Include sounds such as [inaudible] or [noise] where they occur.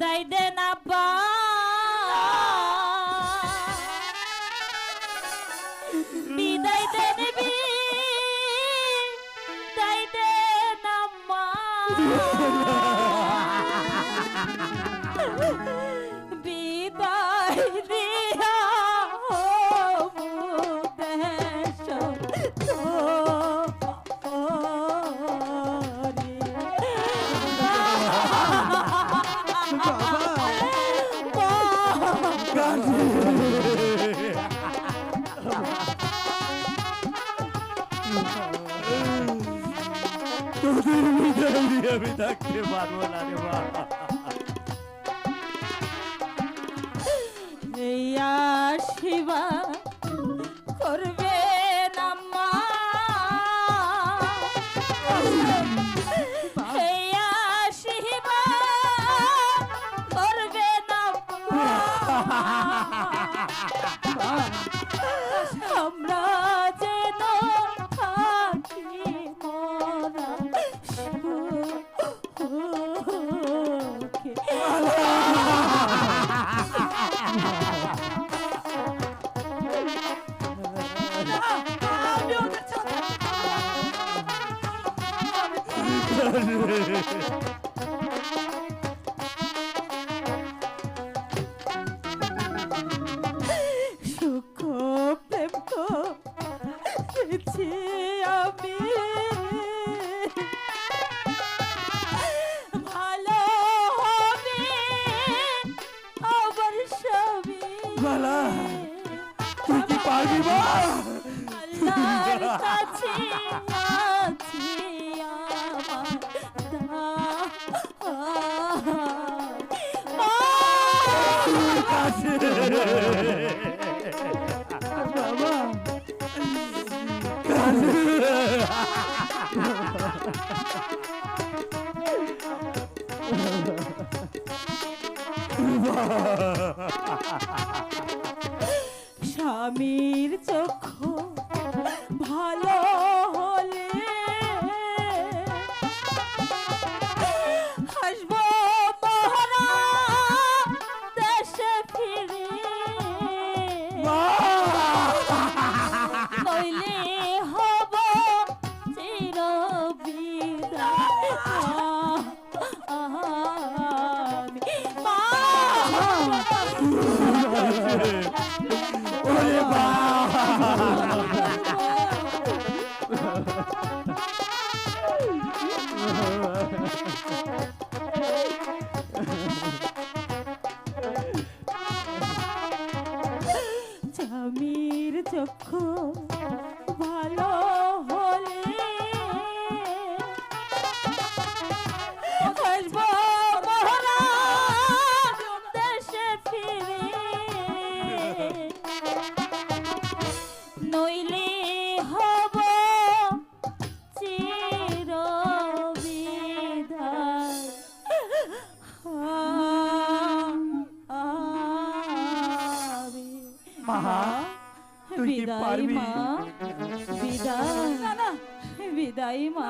বিদায় দেন আব্বা বিদায় দেন বিদায় দেন আম্মা বিদায় দিয়া আমি থাকতে পারব না রে মা। আশিবা করবে [laughs] আমরা সুখ প্রেম করেছি আমি ভালো হবে আবার সবই বালা, তুই কি পারবি মা আল্লাহর কাছে আছি। স্বামীর চক্ষু ভালো স্বামীর চক্ষু ভালো হলে হাসব মহারা দেশে ফিরে মা তুই কি পারবি? মা বিদায় না না বিদায় মা